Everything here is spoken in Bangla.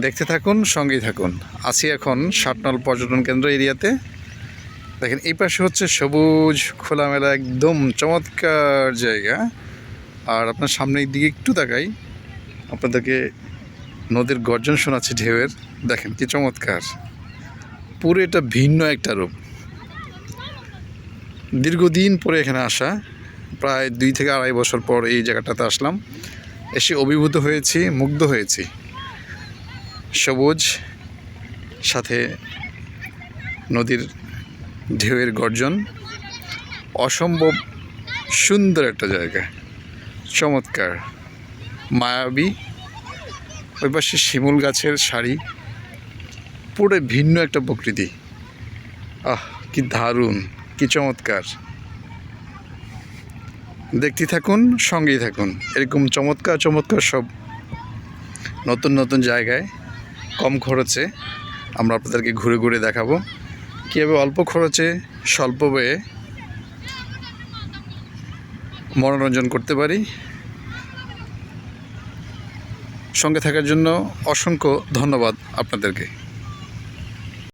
দেখতে থাকুন, সঙ্গেই থাকুন। আছি এখন সাতনল পর্যটন কেন্দ্র এরিয়াতে। দেখেন, এই পাশে হচ্ছে সবুজ, খোলামেলা, একদম চমৎকার জায়গা। আর আপনার সামনের দিকে একটু তাকাই, আপনাদেরকে নদীর গর্জন শোনাচ্ছে ঢেউয়ের। দেখেন, কি চমৎকার। পুরো এটা ভিন্ন একটা রূপ। দীর্ঘদিন পরে এখানে আসা, প্রায় দুই থেকে আড়াই বছর পর এই জায়গাটাতে আসলাম। এসে অভিভূত হয়েছি, মুগ্ধ হয়েছি। সবুজ, সাথে নদীর ঢেউয়ের গর্জন। অসম্ভব সুন্দর একটা জায়গা। চমৎকার। মায়াবী। ওই পাশে শিমুল গাছের শাড়ি পুরো ভিন্ন একটা প্রকৃতি। আহ, কি দারুণ, কি চমৎকার। দেখতে থাকুন, সঙ্গেই থাকুন। এরকম চমৎকার চমৎকার সব নতুন নতুন জায়গায়। কম খরচে আমরা আপনাদেরকে ঘুরে ঘুরে দেখাবো। কীভাবে অল্প খরচে, স্বল্প ব্যয়ে মনোরঞ্জন করতে পারি। সঙ্গে থাকার জন্য অসংখ্য ধন্যবাদ আপনাদেরকে।